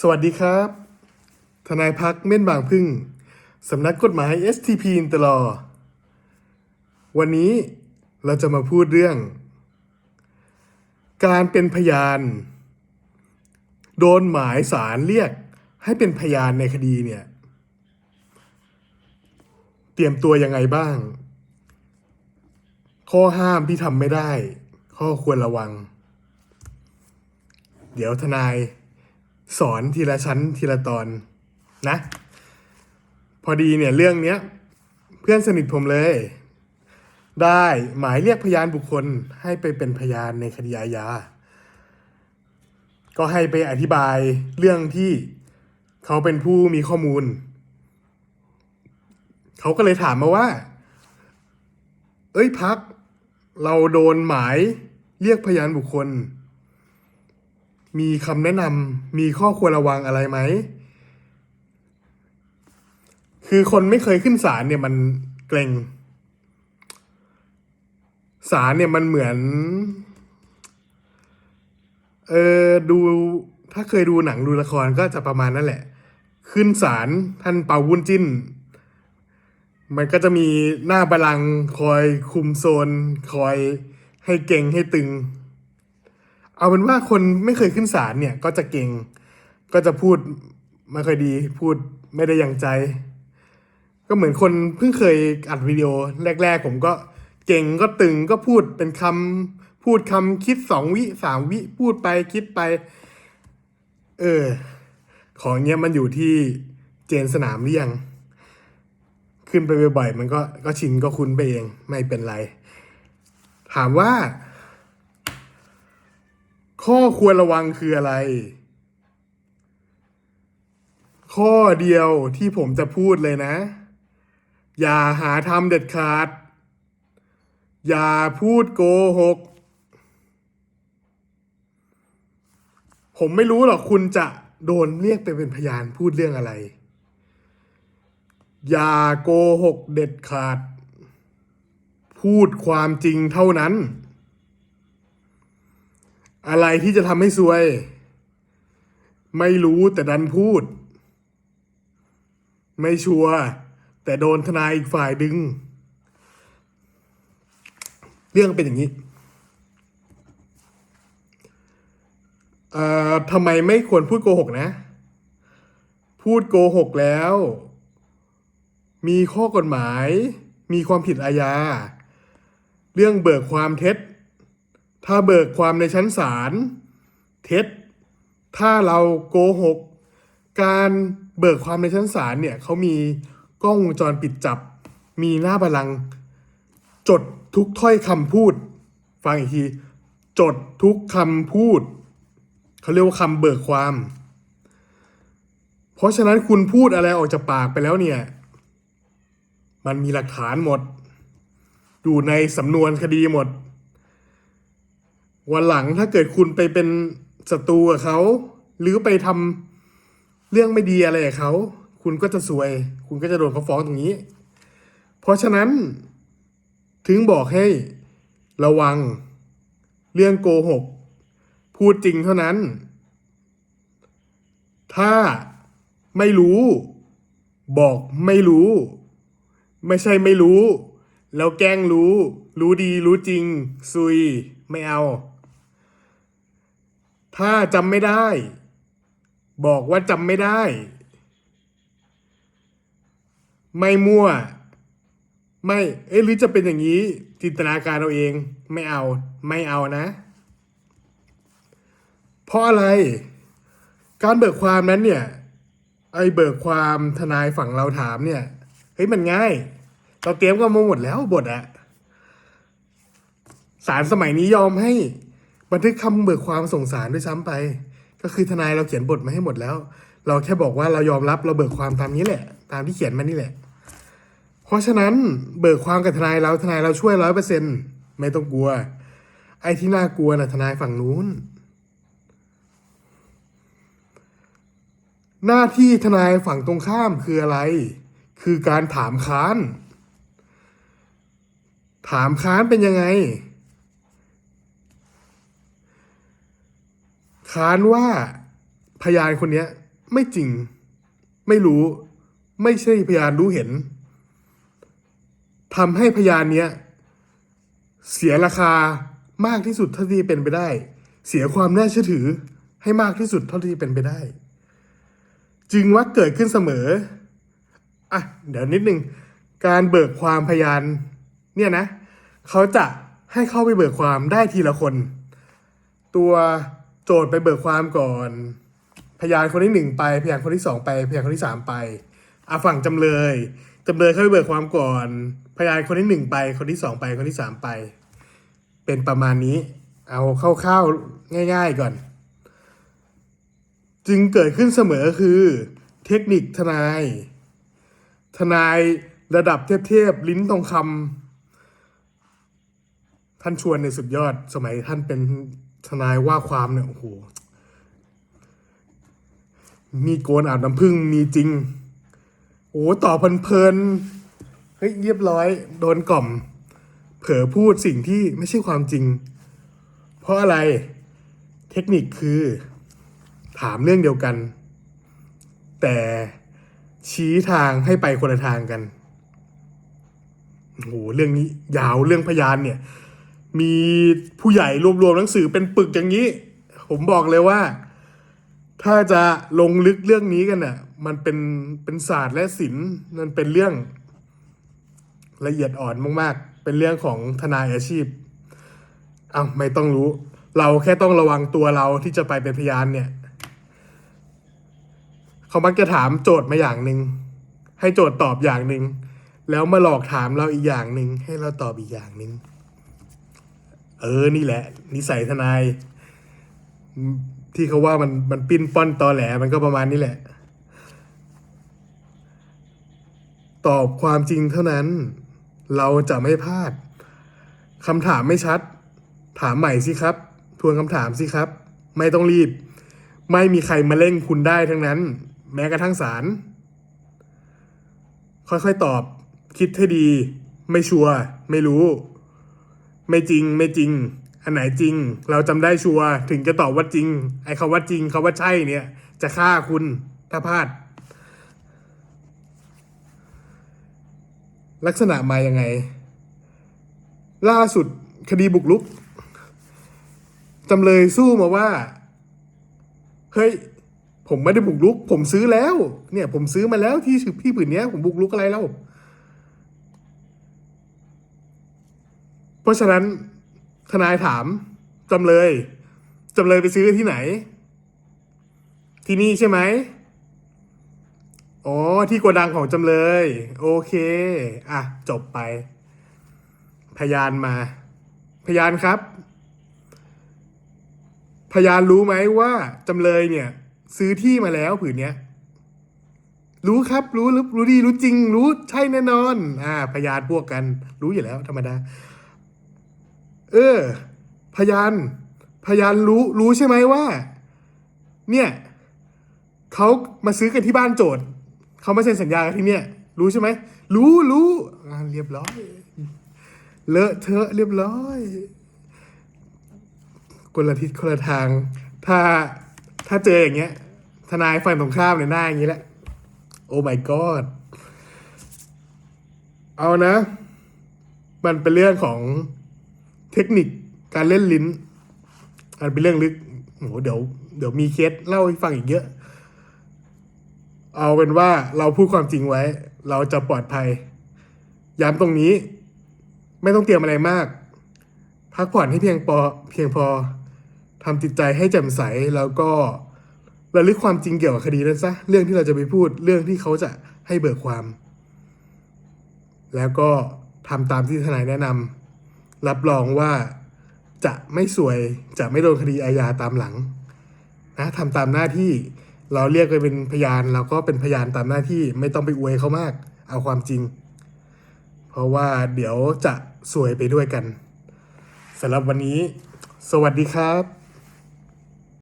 สวัสดีครับ ทนายพักเม่นบางพึ่ง สำนักกฎหมาย STP อินตลอ วันนี้เราจะมาพูดเรื่อง การเป็นพยาน โดนหมายสารเรียกให้เป็นพยานในคดีเนี่ย เตรียมตัวยังไงบ้าง ข้อห้ามที่ทำไม่ได้ ข้อควรระวัง เดี๋ยวทนาย สอนทีละชั้นทีละตอนนะ พอดีเนี่ยเรื่องเนี้ยเพื่อนสนิทผมเลย ได้หมายเรียกพยานบุคคลให้ไปเป็นพยานในคดีอาญาก็ให้ไปอธิบายเรื่องที่เขาเป็นผู้มีข้อมูล เขาก็เลยถามมาว่า เอ้ยพัก เราโดนหมายเรียกพยานบุคคล มีคำแนะนำมีข้อควรระวังอะไรไหม คือคนไม่เคยขึ้นศาลเนี่ยมันเกรงศาลเนี่ยมันเหมือน เออดูถ้าเคยดูหนังดูละครก็จะประมาณนั่นแหละ ขึ้นศาลท่านเป่าวุ้นจิ้น มันก็จะมีหน้าบัลลังคอยคุมโซน คอยให้เก่งให้ตึง เอาเป็นว่าคนไม่เคยขึ้นศาลเนี่ยก็จะเก่ง ก็จะพูดไม่ค่อยดี พูดไม่ได้อย่างใจ ก็เหมือนคนเพิ่งเคยอัดวิดีโอแรก ๆ ผมก็เก่งก็ตึงก็พูดเป็นคำพูดคำคิดสองวิสามวิพูดไปคิดไป เออ ของเนี้ยมันอยู่ที่เจนสนามหรือยังขึ้นไปบ่อยๆมันก็ก็ชินก็คุ้นไปเองไม่เป็นไร ถามว่า ข้อควรระวังคืออะไร ข้อเดียวที่ผมจะพูดเลยนะ อย่าหาทำเด็ดขาด อย่าพูดโกหก ผมไม่รู้หรอกคุณจะโดนเรียกไปเป็นพยานพูดเรื่องอะไร อย่าโกหกเด็ดขาด พูดความจริงเท่านั้น อะไรที่จะทำให้ซวย ไม่รู้แต่ดันพูด ไม่ชัวร์แต่โดนทนายอีกฝ่ายดึง เรื่องเป็นอย่างนี้เอ่อทำไมไม่ควรพูดโกหกนะ พูดโกหกแล้ว มีข้อกฎหมาย มีความผิดอาญา เรื่องเบิกความเท็จ ถ้าเบิกความในชั้นศาลเท็จ ถ้าเราโกหก การเบิกความในชั้นศาลเนี่ยเขามีกล้องวงจรปิดจับ มีหน้าบัลลังก์จดทุกถ้อยคำพูด ฟังอีกที จดทุกคำพูด เขาเรียกว่าคำเบิกความ เพราะฉะนั้นคุณพูดอะไรออกจากปากไปแล้วเนี่ย มันมีหลักฐานหมด อยู่ในสำนวนคดีหมด วันหลังถ้าเกิดคุณไปเป็นศัตรูกับเขา หรือไปทำเรื่องไม่ดีอะไรกับเขา คุณก็จะซวย คุณก็จะโดนเขาฟ้องตรงนี้ เพราะฉะนั้น ถึงบอกให้ระวังเรื่องโกหก พูดจริงเท่านั้น ถ้าไม่รู้ บอกไม่รู้ ไม่ใช่ไม่รู้ แล้วแกล้งรู้ รู้ดีรู้จริง ซุย ไม่เอา ถ้าจำไม่ได้ บอกว่าจำไม่ได้ ไม่มั่ว ไม่เอ๊ะหรือจะเป็นอย่างนี้ จินตนาการเราเอง ไม่เอา ไม่เอานะ เพราะอะไร การเบิกความนั้นเนี่ย ไอ้เบิกความทนายฝั่งเราถามเนี่ยเฮ้ยมันง่าย เราเตรียมกันมาหมดแล้วบทอะศาลสมัยนี้ยอมให้ บันทึกคำเบิกความส่งสารด้วยซ้ำไป ก็คือทนายเราเขียนบทมาให้หมดแล้ว เราแค่บอกว่าเรายอมรับเราเบิกความตามนี้แหละ ตามที่เขียนมานี่แหละ เพราะฉะนั้นเบิกความกับทนายเราทนายเราช่วยร้อยเปอร์เซ็นไม่ต้องกลัว ไอ้ที่น่ากลัวน่ะทนายฝั่งนู้น หน้าที่ทนายฝั่งตรงข้ามคืออะไร คือการถามค้าน ถามค้านเป็นยังไง ค้านว่าพยานคนเนี้ยไม่จริง ไม่รู้ ไม่ใช่พยานรู้เห็นทำให้พยานเนี้ยเสียราคามากที่สุดเท่าที่เป็นไปได้ เสียความน่าเชื่อถือให้มากที่สุดเท่าที่เป็นไปได้ จึงว่าเกิดขึ้นเสมออะเดี๋ยวนิดนึงการเบิกความพยาน เนี่ยนะ เขาจะให้เข้าไปเบิกความได้ทีละคน ตัว โจทย์ไปเบิกความก่อน พยานคนที่หนึ่งไป พยานคนที่สองไป พยานคนที่สามไปอะฝั่งจำเลยจำเลยเข้าไปเบิกความก่อน พยานคนที่หนึ่งไป คนที่สองไป คนที่สามไป เป็นประมาณนี้ เอาคร่าวๆง่าย ๆก่อน จึงเกิดขึ้นเสมอคือ เทคนิคทนาย ทนายระดับเทพๆลิ้นทองคำท่านชวนในสุดยอดสมัยท่านเป็น ทนายว่าความเนี่ยโอ้โหมีโกนอาบน้ำพึ่งมีจริง โอ้ต่อเพลินเฮ้ยเรียบร้อย โดนกล่อม เผลอพูดสิ่งที่ไม่ใช่ความจริง เพราะอะไรเทคนิคคือ ถามเรื่องเดียวกัน แต่ชี้ทางให้ไปคนละทางกันโอ้โหเรื่องนี้ยาวเรื่องพยานเนี่ย มีผู้ใหญ่รวบรวมหนังสือเป็นปึกอย่างนี้ ผมบอกเลยว่า ถ้าจะลงลึกเรื่องนี้กันน่ะ มันเป็นเป็นศาสตร์และศิลป์มันเป็นเรื่องละเอียดอ่อนมากๆ เป็นเรื่องของทนายอาชีพเอาวไม่ต้องรู้ เราแค่ต้องระวังตัวเราที่จะไปเป็นพยานเนี่ย เขามักจะถามโจทย์มาอย่างหนึ่งให้โจทย์ตอบอย่างหนึ่งแล้วมาหลอกถามเราอีกอย่างหนึ่งให้เราตอบอีกอย่างหนึ่ง เออนี่แหละ นิสัยทนาย ที่เขาว่ามันมันปิ้นป้อนตอแหลมันก็ประมาณนี้แหละ ตอบความจริงเท่านั้น เราจะไม่พลาดคำถามไม่ชัด ถามใหม่สิครับ ทวนคำถามสิครับ ไม่ต้องรีบ ไม่มีใครมาเร่งคุณได้ทั้งนั้น แม้กระทั่งศาลค่อยๆตอบ คิดให้ดี ไม่ชัวร์ไม่รู้ ไม่จริงไม่จริง อันไหนจริง เราจำได้ชัวร์ถึงจะตอบว่าจริง ไอ้คาว่าจริงคาว่าใช่เนี่ย จะฆ่าคุณถ้าพลาด ลักษณะมายังไง ล่าสุดคดีบุกรุกจำเลยสู้มาว่า เฮ้ย ผมไม่ได้บุกรุก ผมซื้อแล้ว เนี่ย ผมซื้อมาแล้วที่พี่ผืนนี้ผมบุกรุกอะไรแล้ว เพราะฉะนั้นทนายถามจำเลยจำเลยไปซื้อที่ไหน ที่นี่ใช่ไหมอ๋อที่โกดังของจำเลย โอเค อะ จบไป พยานมา พยานครับ พยานรู้ไหมว่าจำเลยเนี่ย ซื้อที่มาแล้วผืนเนี้ย รู้ครับรู้รู้รู้ดีรู้จริง รู้ใช่แน่นอน อ่า พยานพวกกัน รู้อยู่แล้วธรรมดา เออ พยานพยานรู้รู้ใช่ไหมว่า เนี่ยเขามาซื้อกันที่บ้านโจทย์เขามาเซ็นสัญญากันที่เนี่ย รู้ใช่ไหมรู้รู้เรียบร้อย เลอะเทอะเรียบร้อยคนละทิศคนละทาง ถ้าถ้าเจออย่างเงี้ย ทนายฝั่งตรงข้ามเนี่ยหน้าอย่างนี้แหละ โอ้ my god เอานะ มันเป็นเรื่องของ เทคนิคการเล่นลิ้นมันเป็นเรื่องลึกโอ้โหเดี๋ยวเดี๋ยวมีเคสเล่าให้ฟังอีกเยอะ เอาเป็นว่าเราพูดความจริงไว้ เราจะปลอดภัย ย้ำตรงนี้ ไม่ต้องเตรียมอะไรมาก พักผ่อนให้เพียงพอเพียงพอทำจิตใจให้แจ่มใสแล้วก็ระลึกความจริงเกี่ยวกับคดีนั้นซะเรื่องที่เราจะไปพูดเรื่องที่เขาจะให้เบิกความ แล้วก็ทำตามที่ทนายแนะนำ รับรองว่าจะไม่สวยจะไม่โดนคดีอาญาตามหลังนะทำตามหน้าที่เราเรียกไปเป็นพยานเราก็เป็นพยานตามหน้าที่ไม่ต้องไปอวยเขามาก เอาความจริง เพราะว่าเดี๋ยวจะสวยไปด้วยกันสำหรับวันนี้ สวัสดีครับ